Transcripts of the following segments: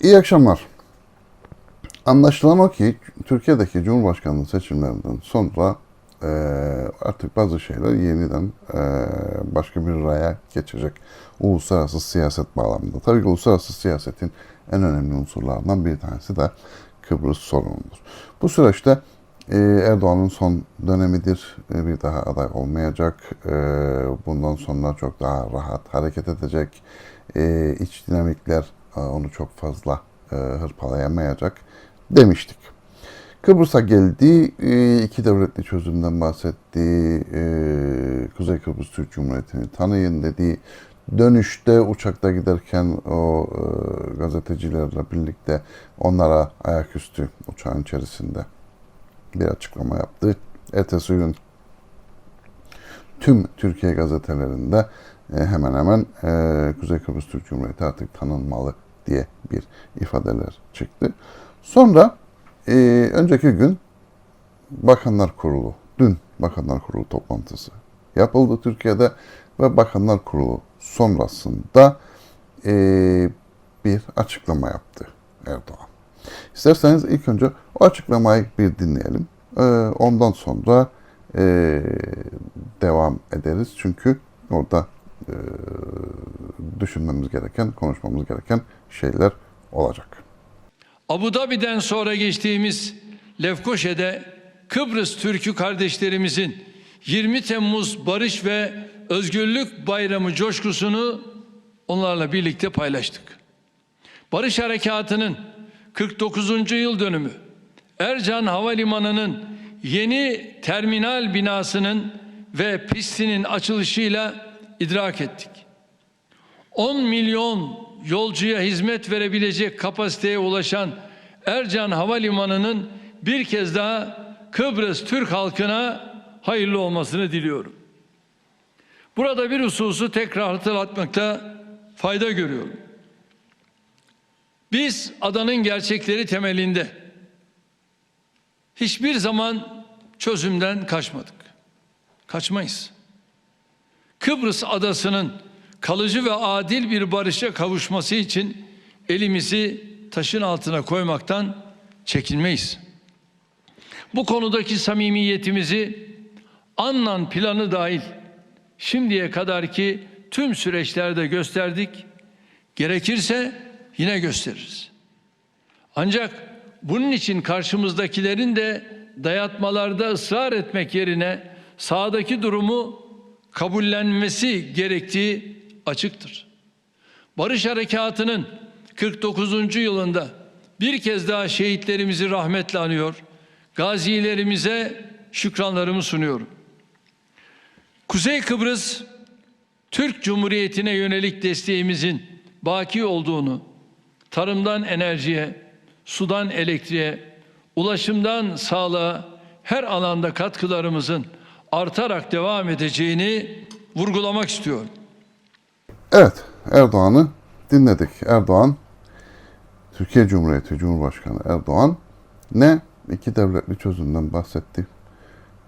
İyi akşamlar. Anlaşılan o ki Türkiye'deki Cumhurbaşkanlığı seçimlerinden sonra e, artık bazı şeyler yeniden e, başka bir raya geçecek. Uluslararası siyaset bağlamında. Tabii ki uluslararası siyasetin en önemli unsurlarından bir tanesi de Kıbrıs sorunudur. Bu süreçte e, Erdoğan'ın son dönemidir. E, bir daha aday olmayacak. E, bundan sonra çok daha rahat hareket edecek. E, iç dinamikler onu çok fazla e, hırpalayamayacak demiştik. Kıbrıs'a geldi, e, iki devletli çözümden bahsetti, e, Kuzey Kıbrıs Türk Cumhuriyeti'ni tanıyın dedi. Dönüşte uçakta giderken o gazetecilerle birlikte onlara ayaküstü uçağın içerisinde bir açıklama yaptı. Ertesi gün tüm Türkiye gazetelerinde hemen hemen e, Kuzey Kıbrıs Türk Cumhuriyeti artık tanınmalı diye bir ifadeler çıktı. Sonra e, önceki gün Bakanlar Kurulu, dün Bakanlar Kurulu toplantısı yapıldı Türkiye'de ve Bakanlar Kurulu sonrasında e, bir açıklama yaptı Erdoğan. İsterseniz ilk önce o açıklamayı bir dinleyelim. E, ondan sonra e, devam ederiz. Çünkü orada e, düşünmemiz gereken, konuşmamız gereken şeyler olacak. Abu Dhabi'den sonra geçtiğimiz Lefkoşe'de Kıbrıs Türk'ü kardeşlerimizin 20 Temmuz Barış ve Özgürlük Bayramı coşkusunu onlarla birlikte paylaştık. Barış Harekatı'nın 49. yıl dönümü, Ercan Havalimanı'nın yeni terminal binasının ve pistinin açılışıyla idrak ettik. 10 milyon yolcuya hizmet verebilecek kapasiteye ulaşan Ercan Havalimanı'nın bir kez daha Kıbrıs Türk halkına hayırlı olmasını diliyorum. Burada bir hususu tekrar hatırlatmakta fayda görüyorum. Biz adanın gerçekleri temelinde hiçbir zaman çözümden kaçmadık. Kaçmayız. Kıbrıs adasının kalıcı ve adil bir barışa kavuşması için elimizi taşın altına koymaktan çekinmeyiz. Bu konudaki samimiyetimizi Annan planı dahil şimdiye kadarki tüm süreçlerde gösterdik. Gerekirse yine gösteririz. Ancak bunun için karşımızdakilerin de dayatmalarda ısrar etmek yerine sahadaki durumu kabullenmesi gerektiği açıktır. Barış Harekatı'nın 49. yılında bir kez daha şehitlerimizi rahmetle anıyor, gazilerimize şükranlarımı sunuyorum. Kuzey Kıbrıs Türk Cumhuriyeti'ne yönelik desteğimizin baki olduğunu, tarımdan enerjiye, sudan elektriğe, ulaşımdan sağlığa her alanda katkılarımızın artarak devam edeceğini vurgulamak istiyorum. Evet, Erdoğan'ı dinledik. Erdoğan, Türkiye Cumhuriyeti Cumhurbaşkanı Erdoğan ne iki devletli çözümden bahsetti,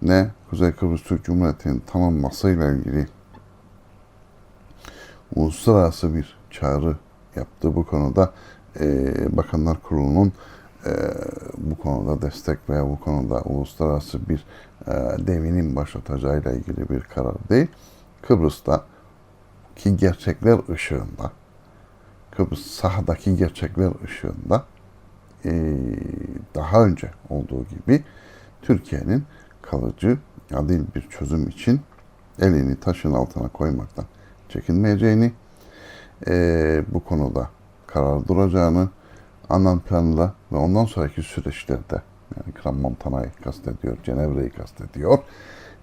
ne Kuzey Kıbrıs Türk Cumhuriyeti'nin tanınmasıyla ilgili uluslararası bir çağrı yaptı bu konuda. e, Bakanlar Kurulu'nun e, bu konuda destek veya bu konuda uluslararası bir e, devinin başlatacağıyla ilgili bir karar değil. Kıbrıs'ta ki gerçekler ışığında, Kıbrıs sahadaki gerçekler ışığında e, daha önce olduğu gibi Türkiye'nin kalıcı, adil bir çözüm için elini taşın altına koymaktan çekinmeyeceğini, e, bu konuda karar duracağını, Annan planıyla ve ondan sonraki süreçlerde yani Kram Montana'yı kastediyor, Cenevre'yi kastediyor.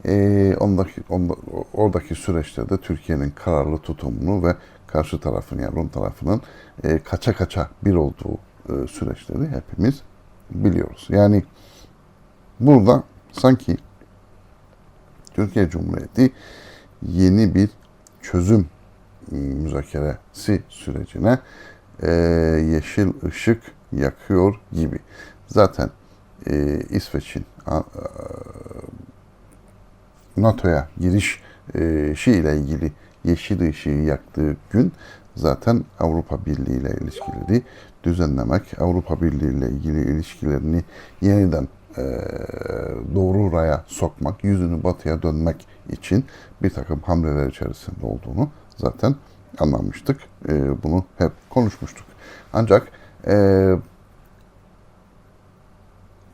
E, ondaki, onda, oradaki süreçte de Türkiye'nin kararlı tutumunu ve karşı tarafın yani Rum tarafının e, kaça kaça bir olduğu e, süreçleri hepimiz biliyoruz. Yani burada sanki Türkiye Cumhuriyeti yeni bir çözüm müzakeresi sürecine e, yeşil ışık yakıyor gibi. Zaten e, İsveç'in a- NATO'ya giriş e, ile ilgili yeşil ışığı yaktığı gün zaten Avrupa Birliği ile ilişkileri düzenlemek, Avrupa Birliği ile ilgili ilişkilerini yeniden e, doğru raya sokmak, yüzünü batıya dönmek için bir takım hamleler içerisinde olduğunu zaten anlamıştık. E, bunu hep konuşmuştuk. Ancak e,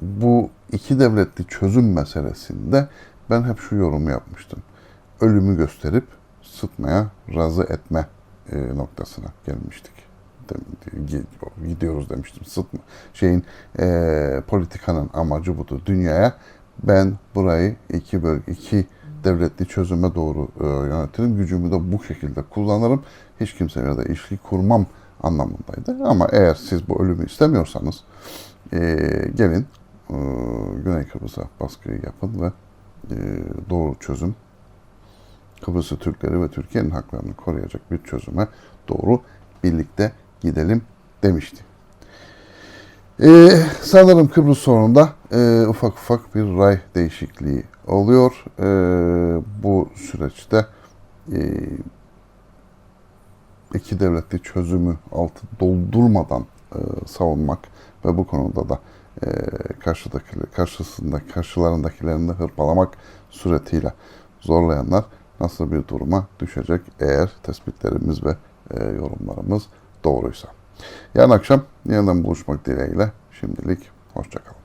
bu iki devletli çözüm meselesinde ben hep şu yorumu yapmıştım. Ölümü gösterip sıtmaya razı etme e, noktasına gelmiştik. Gidiyoruz demiştim. Sıtma. Şeyin e, politikanın amacı budur. Dünyaya ben burayı iki böl iki devletli çözüme doğru e, yönetirim. Gücümü de bu şekilde kullanırım. Hiç kimseyle de ilişki kurmam anlamındaydı. Ama eğer siz bu ölümü istemiyorsanız e, gelin e, Güney Kıbrıs'a baskıyı yapın ve doğru çözüm Kıbrıs'ı Türkleri ve Türkiye'nin haklarını koruyacak bir çözüme doğru birlikte gidelim demişti. Ee, sanırım Kıbrıs sorununda e, ufak ufak bir ray değişikliği oluyor. E, bu süreçte e, iki devletli çözümü altı doldurmadan e, savunmak ve bu konuda da e, karşıdaki, karşısında karşılarındakilerini hırpalamak suretiyle zorlayanlar nasıl bir duruma düşecek eğer tespitlerimiz ve e, yorumlarımız doğruysa. Yarın akşam yeniden buluşmak dileğiyle şimdilik hoşçakalın.